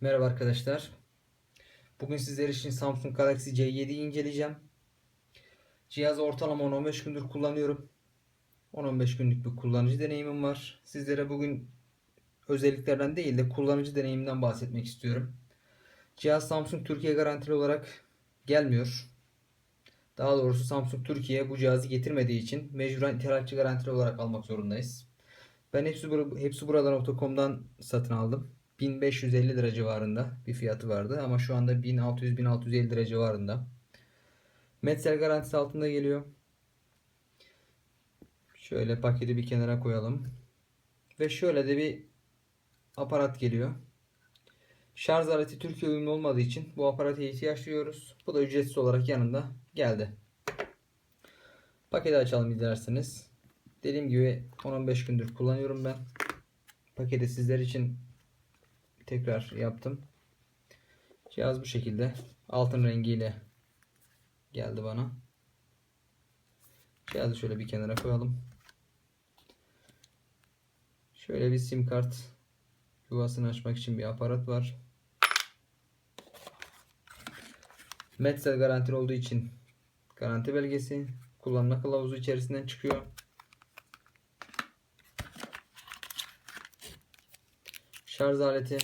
Merhaba arkadaşlar. Bugün sizler için Samsung Galaxy C7'yi inceleyeceğim. Cihazı ortalama 10-15 gündür kullanıyorum. 10-15 günlük bir kullanıcı deneyimim var. Sizlere bugün özelliklerden değil de kullanıcı deneyimimden bahsetmek istiyorum. Cihaz Samsung Türkiye garantili olarak gelmiyor. Daha doğrusu Samsung Türkiye bu cihazı getirmediği için mecburen ithalatçı garantili olarak almak zorundayız. Ben hepsi, bur hepsi buradan.com'dan satın aldım. 1550 lira civarında bir fiyatı vardı ama şu anda 1600-1650 lira civarında. Medsel garantisi altında geliyor. Şöyle paketi bir kenara koyalım. Ve şöyle de bir aparat geliyor. Şarj aleti Türkiye uyumlu olmadığı için bu aparata ihtiyaç duyuyoruz. Bu da ücretsiz olarak yanında geldi. Paketi açalım dilerseniz. Dediğim gibi 10-15 gündür kullanıyorum ben. Paketi sizler için tekrar yaptım. Cihaz bu şekilde. Altın rengiyle geldi bana. Cihazı şöyle bir kenara koyalım. Şöyle bir sim kart yuvasını açmak için bir aparat var. Medsel garantili olduğu için garanti belgesi kullanma kılavuzu içerisinden çıkıyor. Şarj aleti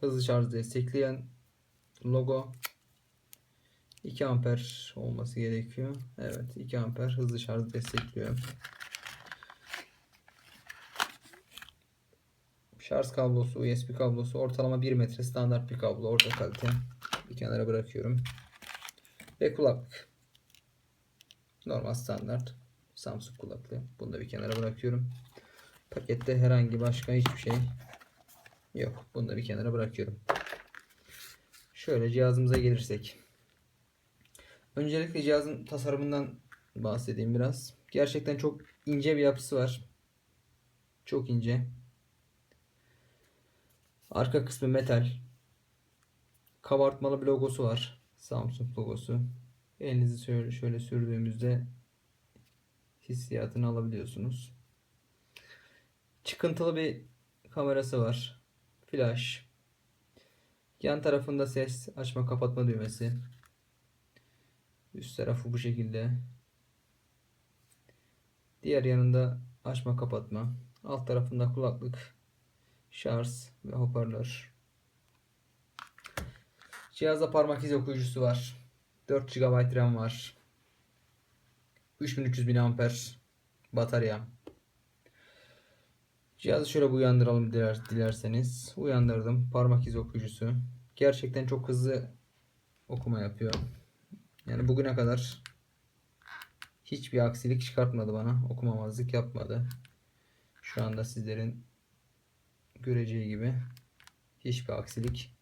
hızlı şarj destekleyen logo 2 amper olması gerekiyor. Evet 2 amper hızlı şarj destekliyor. Şarj kablosu, USB kablosu ortalama 1 metre standart bir kablo. Orta kalite. Bir kenara bırakıyorum. Ve kulaklık. Normal standart Samsung kulaklığı. Bunu da bir kenara bırakıyorum. Pakette herhangi başka hiçbir şey yok. Bunu da bir kenara bırakıyorum. Şöyle cihazımıza gelirsek. Öncelikle cihazın tasarımından bahsedeyim biraz. Gerçekten çok ince bir yapısı var. Çok ince. Arka kısmı metal. Kabartmalı bir logosu var. Samsung logosu. Elinizi şöyle, sürdüğümüzde hissiyatını alabiliyorsunuz. Çıkıntılı bir kamerası var. Flash. Yan tarafında ses açma kapatma düğmesi. Üst tarafı bu şekilde. Diğer yanında açma kapatma. Alt tarafında kulaklık, şarj ve hoparlör. Cihazda parmak iz okuyucusu var. 4 GB RAM var. 3300 mAh batarya. Cihazı şöyle bir uyandıralım diler, dilerseniz. Uyandırdım. Parmak iz okuyucusu. Gerçekten çok hızlı okuma yapıyor. Yani bugüne kadar hiçbir aksilik çıkartmadı bana. Okumamazlık yapmadı. Şu anda sizlerin göreceği gibi hiçbir aksilik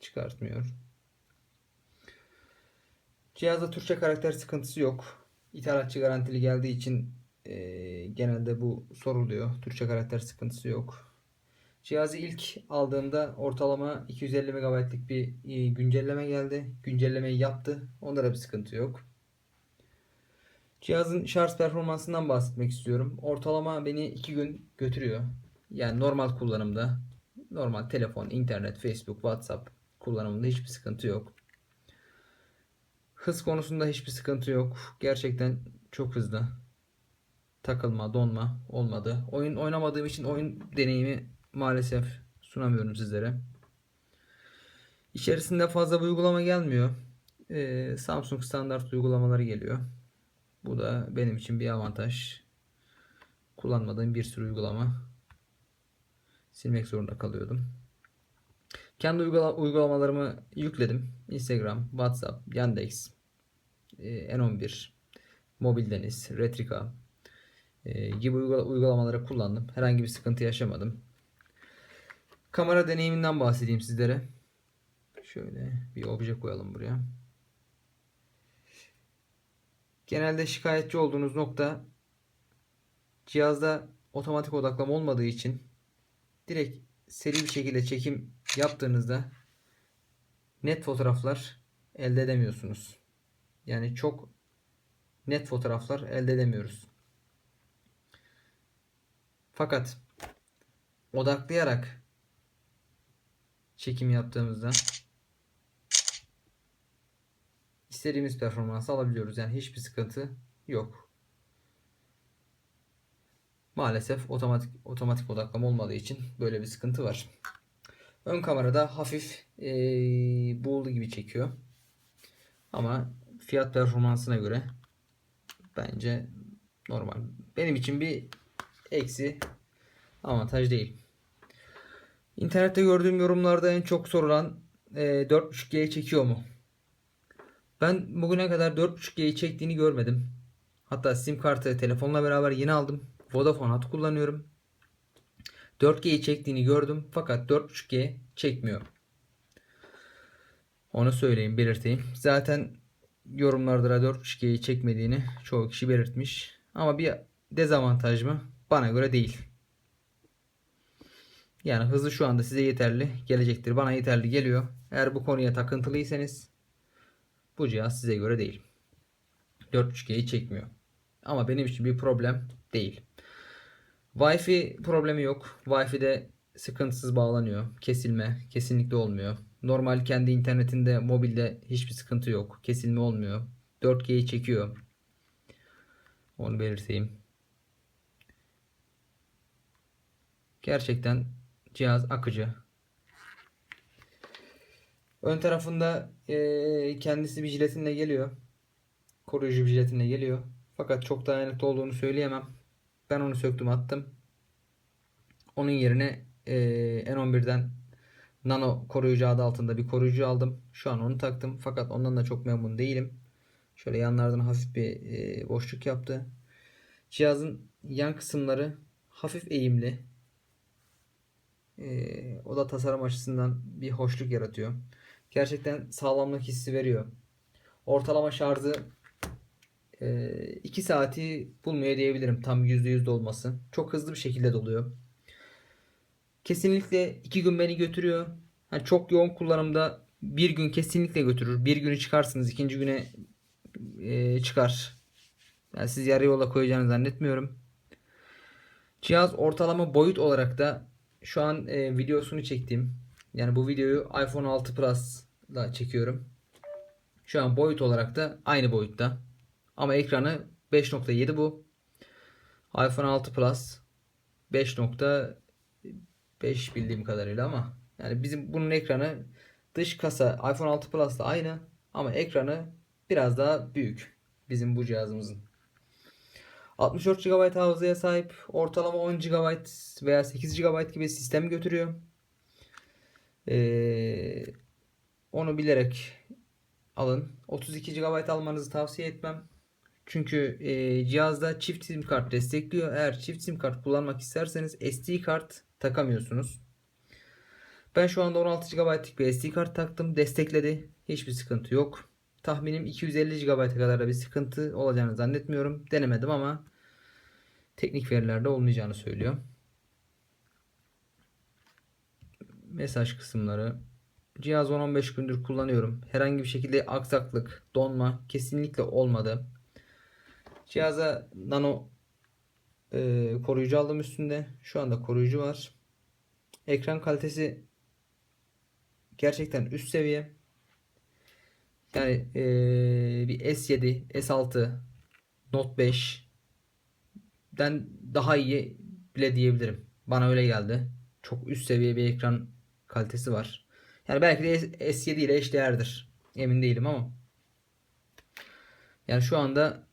çıkartmıyor. Cihazda Türkçe karakter sıkıntısı yok. İthalatçı garantili geldiği için e, genelde bu soruluyor. Türkçe karakter sıkıntısı yok. Cihazı ilk aldığımda ortalama 250 MB'lik bir güncelleme geldi. Güncellemeyi yaptı. Onda da bir sıkıntı yok. Cihazın şarj performansından bahsetmek istiyorum. Ortalama beni 2 gün götürüyor. Yani normal kullanımda, normal telefon, internet, Facebook, WhatsApp kullanımında hiçbir sıkıntı yok. Hız konusunda hiçbir sıkıntı yok. Gerçekten çok hızlı. Takılma, donma olmadı. Oyun oynamadığım için oyun deneyimi maalesef sunamıyorum sizlere. İçerisinde fazla bir uygulama gelmiyor. Ee, Samsung standart uygulamaları geliyor. Bu da benim için bir avantaj. Kullanmadığım bir sürü uygulama silmek zorunda kalıyordum. Kendi uygula- uygulamalarımı yükledim. Instagram, WhatsApp, Yandex, e, N11, Mobil Deniz, Retrika gibi uygula- uygulamaları kullandım. Herhangi bir sıkıntı yaşamadım. Kamera deneyiminden bahsedeyim sizlere. Şöyle bir obje koyalım buraya. Genelde şikayetçi olduğunuz nokta cihazda otomatik odaklama olmadığı için direkt seri bir şekilde çekim yaptığınızda net fotoğraflar elde edemiyorsunuz. Yani çok net fotoğraflar elde edemiyoruz. Fakat odaklayarak çekim yaptığımızda istediğimiz performansı alabiliyoruz. Yani hiçbir sıkıntı yok. Maalesef otomatik otomatik odaklama olmadığı için böyle bir sıkıntı var. Ön kamerada hafif ee, buğulu gibi çekiyor. Ama fiyat performansına göre bence normal. Benim için bir eksi avantaj değil. İnternette gördüğüm yorumlarda en çok sorulan e, 4.5G çekiyor mu? Ben bugüne kadar 4.5G'yi çektiğini görmedim. Hatta sim kartı telefonla beraber yeni aldım. Vodafone hat kullanıyorum. 4G'yi çektiğini gördüm fakat 4.5G çekmiyor. Onu söyleyeyim, belirteyim. Zaten yorumlarda da 4.5G'yi çekmediğini çoğu kişi belirtmiş. Ama bir dezavantaj mı? Bana göre değil. Yani hızı şu anda size yeterli gelecektir. Bana yeterli geliyor. Eğer bu konuya takıntılıysanız bu cihaz size göre değil. 4.5G'yi çekmiyor. Ama benim için bir problem değil. Wi-Fi problemi yok. Wi-Fi'de sıkıntısız bağlanıyor. Kesilme kesinlikle olmuyor. Normal kendi internetinde mobilde hiçbir sıkıntı yok. Kesilme olmuyor. 4G'yi çekiyor. Onu belirteyim. Gerçekten cihaz akıcı. Ön tarafında e, kendisi bir jiletinle geliyor. Koruyucu bir jiletinle geliyor. Fakat çok dayanıklı olduğunu söyleyemem. Ben onu söktüm attım. Onun yerine e, N11'den Nano koruyucu adı altında bir koruyucu aldım. Şu an onu taktım. Fakat ondan da çok memnun değilim. Şöyle yanlardan hafif bir e, boşluk yaptı. Cihazın yan kısımları hafif eğimli. E, o da tasarım açısından bir hoşluk yaratıyor. Gerçekten sağlamlık hissi veriyor. Ortalama şarjı 2 e, saati bulmuyor diyebilirim. Tam %100 dolması. Çok hızlı bir şekilde doluyor. Kesinlikle 2 gün beni götürüyor. Yani çok yoğun kullanımda bir gün kesinlikle götürür. Bir günü çıkarsınız. ikinci güne e, çıkar. Yani siz yarı yola koyacağını zannetmiyorum. Cihaz ortalama boyut olarak da şu an e, videosunu çektiğim yani bu videoyu iPhone 6 Plus çekiyorum. Şu an boyut olarak da aynı boyutta. Ama ekranı 5.7 bu. iPhone 6 Plus 5.5 bildiğim kadarıyla ama yani bizim bunun ekranı dış kasa iPhone 6 Plus ile aynı ama ekranı biraz daha büyük bizim bu cihazımızın. 64 GB hafızaya sahip ortalama 10 GB veya 8 GB gibi sistem götürüyor. Ee, onu bilerek alın. 32 GB almanızı tavsiye etmem. Çünkü e, cihazda çift sim kart destekliyor. Eğer çift sim kart kullanmak isterseniz SD kart takamıyorsunuz. Ben şu anda 16 GB'lık bir SD kart taktım. Destekledi. Hiçbir sıkıntı yok. Tahminim 250 GB'a kadar da bir sıkıntı olacağını zannetmiyorum. Denemedim ama teknik verilerde olmayacağını söylüyor. Mesaj kısımları. Cihaz 10-15 gündür kullanıyorum. Herhangi bir şekilde aksaklık, donma kesinlikle olmadı. Cihaza nano e, koruyucu aldım üstünde. Şu anda koruyucu var. Ekran kalitesi gerçekten üst seviye. Yani e, bir S7, S6, Note 5 den daha iyi bile diyebilirim. Bana öyle geldi. Çok üst seviye bir ekran kalitesi var. Yani belki de S7 ile eşdeğerdir. Emin değilim ama. Yani şu anda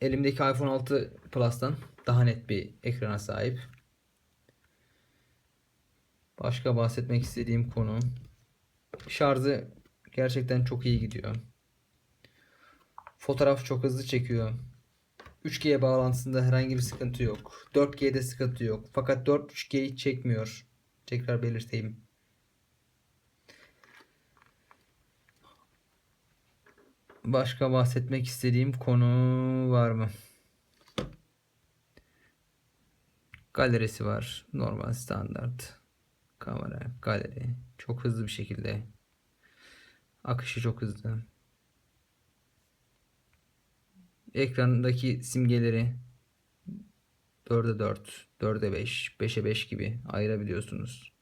elimdeki iPhone 6 Plus'tan daha net bir ekrana sahip. Başka bahsetmek istediğim konu şarjı gerçekten çok iyi gidiyor. Fotoğraf çok hızlı çekiyor. 3G bağlantısında herhangi bir sıkıntı yok. 4G'de sıkıntı yok. Fakat 4.3G'yi çekmiyor. Tekrar belirteyim. Başka bahsetmek istediğim konu var mı? Galerisi var. Normal standart. Kamera, galeri. Çok hızlı bir şekilde. Akışı çok hızlı. Ekrandaki simgeleri 4'e 4, 4'e 5, 5'e 5 gibi ayırabiliyorsunuz.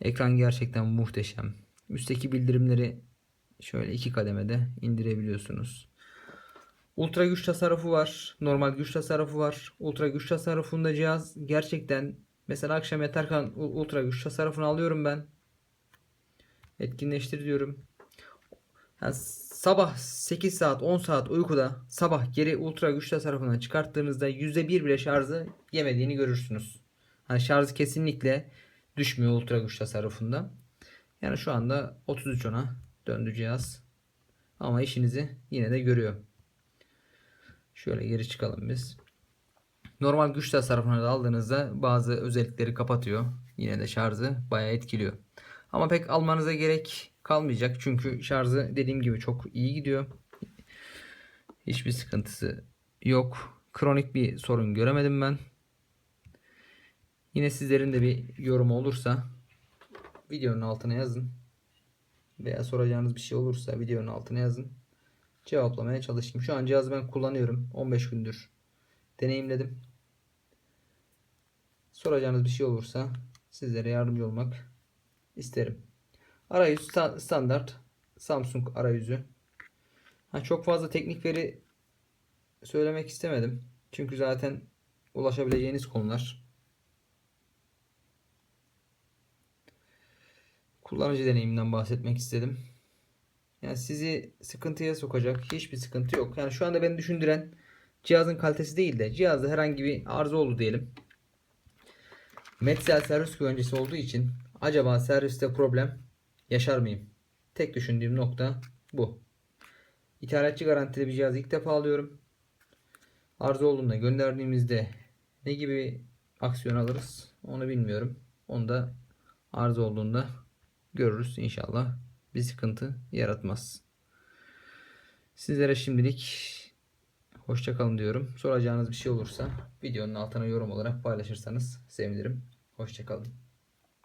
Ekran gerçekten muhteşem. Üstteki bildirimleri şöyle iki kademede indirebiliyorsunuz. Ultra güç tasarrufu var. Normal güç tasarrufu var. Ultra güç tasarrufunda cihaz gerçekten mesela akşam yatarken ultra güç tasarrufunu alıyorum ben. Etkinleştir diyorum. Yani sabah 8 saat 10 saat uykuda sabah geri ultra güç tasarrufundan çıkarttığınızda %1 bile şarjı yemediğini görürsünüz. Hani şarjı kesinlikle düşmüyor ultra güç tasarrufunda. Yani şu anda 33 ona döndü cihaz. Ama işinizi yine de görüyor. Şöyle geri çıkalım biz. Normal güç tasarrufuna da aldığınızda bazı özellikleri kapatıyor. Yine de şarjı bayağı etkiliyor. Ama pek almanıza gerek kalmayacak. Çünkü şarjı dediğim gibi çok iyi gidiyor. Hiçbir sıkıntısı yok. Kronik bir sorun göremedim ben. Yine sizlerin de bir yorumu olursa videonun altına yazın. Veya soracağınız bir şey olursa videonun altına yazın. Cevaplamaya çalışayım. Şu an cihazı ben kullanıyorum. 15 gündür deneyimledim. Soracağınız bir şey olursa sizlere yardımcı olmak isterim. Arayüz sta- standart Samsung arayüzü. Ha, çok fazla teknik veri söylemek istemedim. Çünkü zaten ulaşabileceğiniz konular. Kullanıcı deneyiminden bahsetmek istedim. Yani sizi sıkıntıya sokacak hiçbir sıkıntı yok. Yani şu anda beni düşündüren cihazın kalitesi değil de cihazda herhangi bir arıza oldu diyelim. Metsel servis güvencesi olduğu için acaba serviste problem yaşar mıyım? Tek düşündüğüm nokta bu. İthalatçı garantili bir cihazı ilk defa alıyorum. Arıza olduğunda gönderdiğimizde ne gibi aksiyon alırız onu bilmiyorum. Onu da arıza olduğunda görürüz inşallah. Bir sıkıntı yaratmaz. Sizlere şimdilik hoşça kalın diyorum. Soracağınız bir şey olursa videonun altına yorum olarak paylaşırsanız sevinirim. Hoşça kalın.